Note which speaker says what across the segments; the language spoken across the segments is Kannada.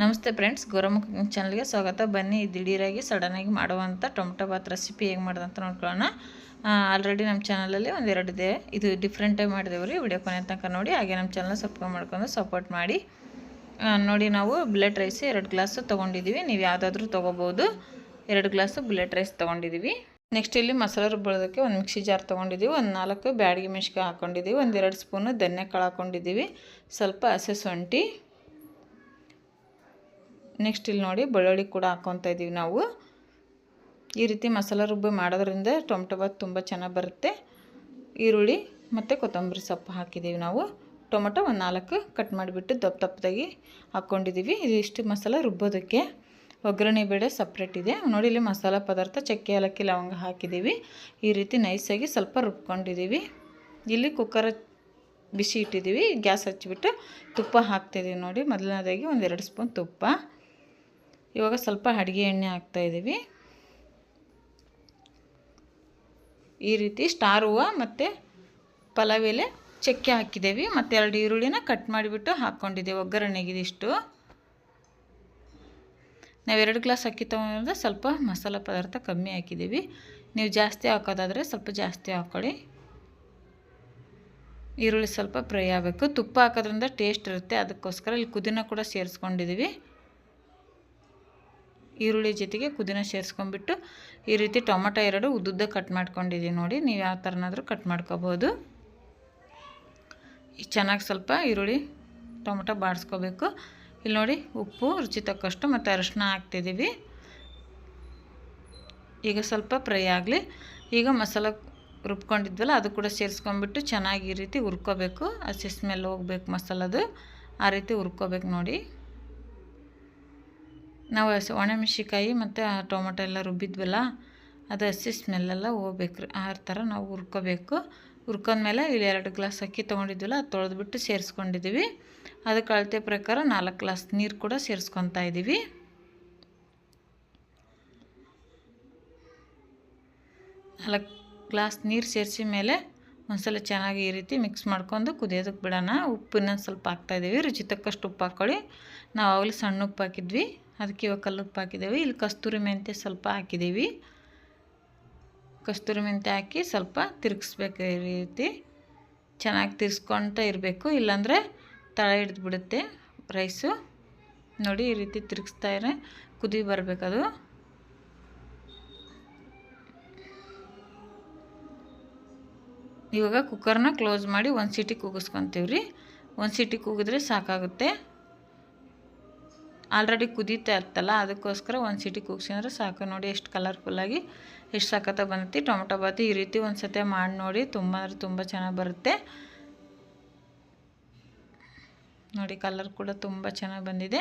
Speaker 1: ನಮಸ್ತೆ ಫ್ರೆಂಡ್ಸ್ ಕುಕಿಂಗ್ ಚಾನಲ್ಗೆ ಸ್ವಾಗತ. ಬನ್ನಿ, ದಿಢೀರಾಗಿ ಸಡನ್ನಾಗಿ ಮಾಡುವಂಥ ಟೊಮಟೊ ಬಾತ್ ರೆಸಿಪಿ ಹೇಗೆ ಮಾಡೋದಂತ ನೋಡ್ಕೊಳ್ಳೋಣ. ಆಲ್ರೆಡಿ ನಮ್ಮ ಚಾನಲಲ್ಲಿ ಒಂದೆರಡು ಇದೆ. ಇದು ಡಿಫ್ರೆಂಟಾಗಿ ಮಾಡಿದೆವು ರೀ ವಿಡಿಯೋ ಕೊನೆ ತನಕ ನೋಡಿ. ಹಾಗೆ ನಮ್ಮ ಚಾನಲ್ ಸಬ್ಸ್ಕ್ರೈಬ್ ಮಾಡ್ಕೊಂಡು ಸಪೋರ್ಟ್ ಮಾಡಿ. ನೋಡಿ ನಾವು ಬುಲೆಟ್ ರೈಸ್ ಎರಡು ಗ್ಲಾಸು ತೊಗೊಂಡಿದ್ದೀವಿ ನೀವು ಯಾವುದಾದ್ರೂ ತೊಗೋಬೋದು. ಎರಡು ಗ್ಲಾಸು ಬುಲೆಟ್ ರೈಸ್ ತೊಗೊಂಡಿದ್ದೀವಿ ನೆಕ್ಸ್ಟ್ ಇಲ್ಲಿ ಮಸಾಲೆ ರುಬ್ಬೋದಕ್ಕೆ ಒಂದು ಮಿಕ್ಸಿ ಜಾರ್ ತೊಗೊಂಡಿದ್ದೀವಿ ಒಂದು ನಾಲ್ಕು ಬ್ಯಾಡಿಗೆ ಮೆಣ್ಸಿಕಾಯಿ ಹಾಕ್ಕೊಂಡಿದ್ದೀವಿ ಒಂದೆರಡು ಸ್ಪೂನು ಧನ್ಯಕಾಳು ಹಾಕ್ಕೊಂಡಿದ್ದೀವಿ ಸ್ವಲ್ಪ ಹಸೆ ಶುಂಠಿ. ನೆಕ್ಸ್ಟ್ ಇಲ್ಲಿ ನೋಡಿ ಬೆಳ್ಳುಳ್ಳಿ ಕೂಡ ಹಾಕ್ಕೊತಾ ಇದ್ದೀವಿ ನಾವು. ಈ ರೀತಿ ಮಸಾಲೆ ರುಬ್ಬಿ ಮಾಡೋದ್ರಿಂದ ಟೊಮೆಟೊ ಬಾತ್ ತುಂಬ ಚೆನ್ನಾಗಿ ಬರುತ್ತೆ. ಈರುಳ್ಳಿ ಮತ್ತು ಕೊತ್ತಂಬರಿ ಸೊಪ್ಪು ಹಾಕಿದ್ದೀವಿ ನಾವು. ಟೊಮೆಟೊ ಒಂದು ನಾಲ್ಕು ಕಟ್ ಮಾಡಿಬಿಟ್ಟು ದಪ್ಪ ದಪ್ಪದಾಗಿ ಹಾಕ್ಕೊಂಡಿದ್ದೀವಿ ಇಷ್ಟು ಮಸಾಲೆ ರುಬ್ಬೋದಕ್ಕೆ. ಒಗ್ಗರಣೆ ಬೇಳೆ ಸಪ್ರೇಟ್ ಇದೆ. ನೋಡಿ ಇಲ್ಲಿ ಮಸಾಲೆ ಪದಾರ್ಥ ಚಕ್ಕೆ, ಏಲಕ್ಕಿ, ಲವಂಗ ಹಾಕಿದ್ದೀವಿ. ಈ ರೀತಿ ನೈಸಾಗಿ ಸ್ವಲ್ಪ ರುಬ್ಕೊಂಡಿದ್ದೀವಿ. ಇಲ್ಲಿ ಕುಕ್ಕರ್ ಬಿಸಿ ಇಟ್ಟಿದ್ದೀವಿ. ಗ್ಯಾಸ್ ಹಚ್ಚಿಬಿಟ್ಟು ತುಪ್ಪ ಹಾಕ್ತಿದ್ದೀವಿ ನೋಡಿ. ಮೊದಲನೇದಾಗಿ ಒಂದೆರಡು ಸ್ಪೂನ್ ತುಪ್ಪ. ಇವಾಗ ಸ್ವಲ್ಪ ಅಡುಗೆ ಎಣ್ಣೆ ಹಾಕ್ತಾಯಿದ್ದೀವಿ ಈ ರೀತಿ ಸ್ಟಾರ್ ಹೂವು ಮತ್ತು ಪಲಾವ್ ಎಲೆ ಚಕ್ಕೆ ಹಾಕಿದ್ದೀವಿ. ಮತ್ತು ಎರಡು ಈರುಳ್ಳಿನ ಕಟ್ ಮಾಡಿಬಿಟ್ಟು ಹಾಕ್ಕೊಂಡಿದ್ದೀವಿ ಒಗ್ಗರಣೆಗೆ ಇದಿಷ್ಟು. ನಾವು ಎರಡು ಗ್ಲಾಸ್ ಅಕ್ಕಿ ತೊಗೊಂಡ್ರೆ ಸ್ವಲ್ಪ ಮಸಾಲೆ ಪದಾರ್ಥ ಕಮ್ಮಿ ಹಾಕಿದ್ದೀವಿ. ನೀವು ಜಾಸ್ತಿ ಹಾಕೋದಾದರೆ ಸ್ವಲ್ಪ ಜಾಸ್ತಿ ಹಾಕ್ಕೊಳ್ಳಿ ಈರುಳ್ಳಿ ಸ್ವಲ್ಪ ಫ್ರೈ ಆಗಬೇಕು. ತುಪ್ಪ ಹಾಕೋದ್ರಿಂದ ಟೇಸ್ಟ್ ಇರುತ್ತೆ. ಅದಕ್ಕೋಸ್ಕರ ಇಲ್ಲಿ ಕುದಿನ ಕೂಡ ಸೇರಿಸ್ಕೊಂಡಿದ್ದೀವಿ. ಈರುಳ್ಳಿ ಜೊತೆಗೆ ಪುದೀನ ಸೇರಿಸ್ಕೊಂಡ್ಬಿಟ್ಟು ಈ ರೀತಿ ಟೊಮಟೊ ಎರಡು ಉದ್ದುದ್ದ ಕಟ್ ಮಾಡ್ಕೊಂಡಿದ್ದೀನಿ ನೋಡಿ, ನೀವು ಯಾವ ಥರನಾದರೂ ಕಟ್ ಮಾಡ್ಕೋಬೋದು. ಚೆನ್ನಾಗಿ ಸ್ವಲ್ಪ ಈರುಳ್ಳಿ, ಟೊಮೊಟೊ ಬಾಡಿಸ್ಕೋಬೇಕು ಇಲ್ಲಿ ನೋಡಿ ಉಪ್ಪು, ರುಚಿ ತಕ್ಕಷ್ಟು ಮತ್ತು ಅರಶಿನ ಹಾಕ್ತಿದ್ದೀವಿ. ಈಗ ಸ್ವಲ್ಪ ಫ್ರೈ ಆಗಲಿ. ಈಗ ಮಸಾಲ ರುಬ್ಕೊಂಡಿದ್ವಲ್ಲ, ಅದು ಕೂಡ ಸೇರಿಸ್ಕೊಂಡ್ಬಿಟ್ಟು ಚೆನ್ನಾಗಿ ಈ ರೀತಿ ಹುರ್ಕೋಬೇಕು. ಹಸಿ ಸ್ಮೆಲ್ ಹೋಗ್ಬೇಕು ಮಸಾಲದು. ಆ ರೀತಿ ಹುರ್ಕೋಬೇಕು ನೋಡಿ. ನಾವು ಹಸಿ ಒಣಮೆಣ್ಸಿಕಾಯಿ ಮತ್ತು ಟೊಮೊಟೊ ಎಲ್ಲ ರುಬ್ಬಿದ್ವಲ್ಲ, ಅದು ಹಸಿ ಸ್ಮೆಲ್ಲೆಲ್ಲ ಹೋಗ್ಬೇಕು ರೀ. ಆ ಥರ ನಾವು ಹುರ್ಕೋಬೇಕು. ಹುರ್ಕೊಂಡ್ಮೇಲೆ ಇಲ್ಲಿ ಎರಡು ಗ್ಲಾಸ್ ಅಕ್ಕಿ ತೊಗೊಂಡಿದ್ವಲ್ಲ, ಅದು ತೊಳೆದ್ಬಿಟ್ಟು ಸೇರಿಸ್ಕೊಂಡಿದ್ದೀವಿ. ಅದಕ್ಕೆ ಅಳತೆ ಪ್ರಕಾರ ನಾಲ್ಕು ಗ್ಲಾಸ್ ನೀರು ಕೂಡ ಸೇರಿಸ್ಕೊತಾ ಇದ್ದೀವಿ. ನಾಲ್ಕು ಗ್ಲಾಸ್ ನೀರು ಸೇರಿಸಿ ಮೇಲೆ ಒಂದ್ಸಲ ಚೆನ್ನಾಗಿ ಈ ರೀತಿ ಮಿಕ್ಸ್ ಮಾಡ್ಕೊಂಡು ಕುದಿಯೋದಕ್ಕೆ ಬಿಡೋಣ. ಉಪ್ಪು ಇನ್ನೊಂದು ಸ್ವಲ್ಪ ಹಾಕ್ತಾಯಿದ್ದೀವಿ ರುಚಿ ತಕ್ಕಷ್ಟು ಉಪ್ಪು ಹಾಕ್ಕೊಳ್ಳಿ ನಾವು ಆವಾಗಲೂ ಸಣ್ಣ ಉಪ್ಪು ಹಾಕಿದ್ವಿ. ಅದಕ್ಕೆ ಇವಾಗ ಕಲ್ಲು ಉಪ್ಪು ಹಾಕಿದ್ದೀವಿ. ಇಲ್ಲಿ ಕಸ್ತೂರಿ ಮೆಂತ್ಯ ಸ್ವಲ್ಪ ಹಾಕಿದ್ದೀವಿ. ಕಸ್ತೂರಿ ಮೆಂತ್ಯ ಹಾಕಿ ಸ್ವಲ್ಪ ತಿರುಗಿಸ್ಬೇಕು ಈ ರೀತಿ. ಚೆನ್ನಾಗಿ ತಿರ್ಸ್ಕೊಳ್ತಾ ಇರಬೇಕು. ಇಲ್ಲಾಂದರೆ ತಳ ಹಿಡಿದ್ಬಿಡುತ್ತೆ ರೈಸು. ನೋಡಿ ಈ ರೀತಿ ತಿರುಗಿಸ್ತಾ ಇದ್ರೆ ಕುದಿ ಬರಬೇಕದು ಇವಾಗ ಕುಕ್ಕರ್ನ ಕ್ಲೋಸ್ ಮಾಡಿ ಒಂದು ಸೀಟಿ ಕೂಗಿಸ್ಕೊತೀವಿ ರೀ ಒಂದು ಸೀಟಿ ಕೂಗಿದ್ರೆ ಸಾಕಾಗುತ್ತೆ. ಆಲ್ರೆಡಿ ಕುದೀತಾ ಇರ್ತಲ್ಲ ಅದಕ್ಕೋಸ್ಕರ ಒಂದು ಸಿಟಿ ಕೂಗ್ಸಿದ್ರೆ ಸಾಕು. ನೋಡಿ ಎಷ್ಟು ಕಲರ್ಫುಲ್ಲಾಗಿ ಎಷ್ಟು ಸಖತ್ತ ಬಂದೈತಿ ಟೊಮೊಟೊ ಬಾತು ಈ ರೀತಿ ಒಂದು ಸತಿ ಮಾಡಿ ನೋಡಿ, ತುಂಬ ಅಂದರೆ ತುಂಬ ಚೆನ್ನಾಗಿ ಬರುತ್ತೆ. ನೋಡಿ ಕಲರ್ ಕೂಡ ತುಂಬ ಚೆನ್ನಾಗಿ ಬಂದಿದೆ.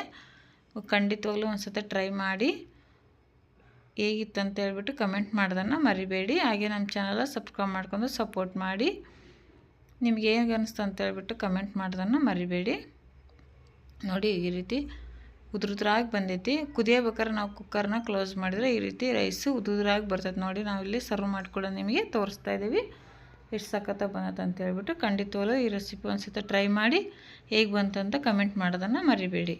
Speaker 1: ಖಂಡಿತವಾಗ್ಲೂ ಒಂದು ಸತಿ ಟ್ರೈ ಮಾಡಿ, ಹೇಗಿತ್ತು ಅಂತ ಹೇಳ್ಬಿಟ್ಟು ಕಮೆಂಟ್ ಮಾಡೋದನ್ನು ಮರಿಬೇಡಿ. ಹಾಗೆ ನಮ್ಮ ಚಾನಲ ಸಬ್ಸ್ಕ್ರೈಬ್ ಮಾಡ್ಕೊಂಡು ಸಪೋರ್ಟ್ ಮಾಡಿ. ನಿಮ್ಗೆ ಹೇಗೆ ಅನಿಸ್ತು ಅಂತ ಹೇಳ್ಬಿಟ್ಟು ಕಮೆಂಟ್ ಮಾಡೋದನ್ನು ಮರಿಬೇಡಿ. ನೋಡಿ ಈ ರೀತಿ ಉದುರುದ್ರಾಗಿ ಬಂದೈತಿ. ಕುದಿಯಬೇಕಾದ್ರೆ ನಾವು ಕುಕ್ಕರ್ನ ಕ್ಲೋಸ್ ಮಾಡಿದ್ರೆ ಈ ರೀತಿ ರೈಸು ಉದುದ್ರಾಗಿ ಬರ್ತೈತೆ ನೋಡಿ. ನಾವಿಲ್ಲಿ ಸರ್ವ್ ಮಾಡ್ಕೊಡೋ ನಿಮಗೆ ತೋರಿಸ್ತಾ ಇದ್ದೀವಿ ಎಷ್ಟು ಸಖತ್ತ ಬಂದತ್ತೆ ಅಂತ ಹೇಳ್ಬಿಟ್ಟು ಖಂಡಿತವಾಗ್ಲೂ ಈ ರೆಸಿಪಿ ಒಂದು ಸತ ಟ್ರೈ ಮಾಡಿ ಹೇಗೆ ಅಂತ ಕಮೆಂಟ್ ಮಾಡೋದನ್ನು ಮರಿಬೇಡಿ.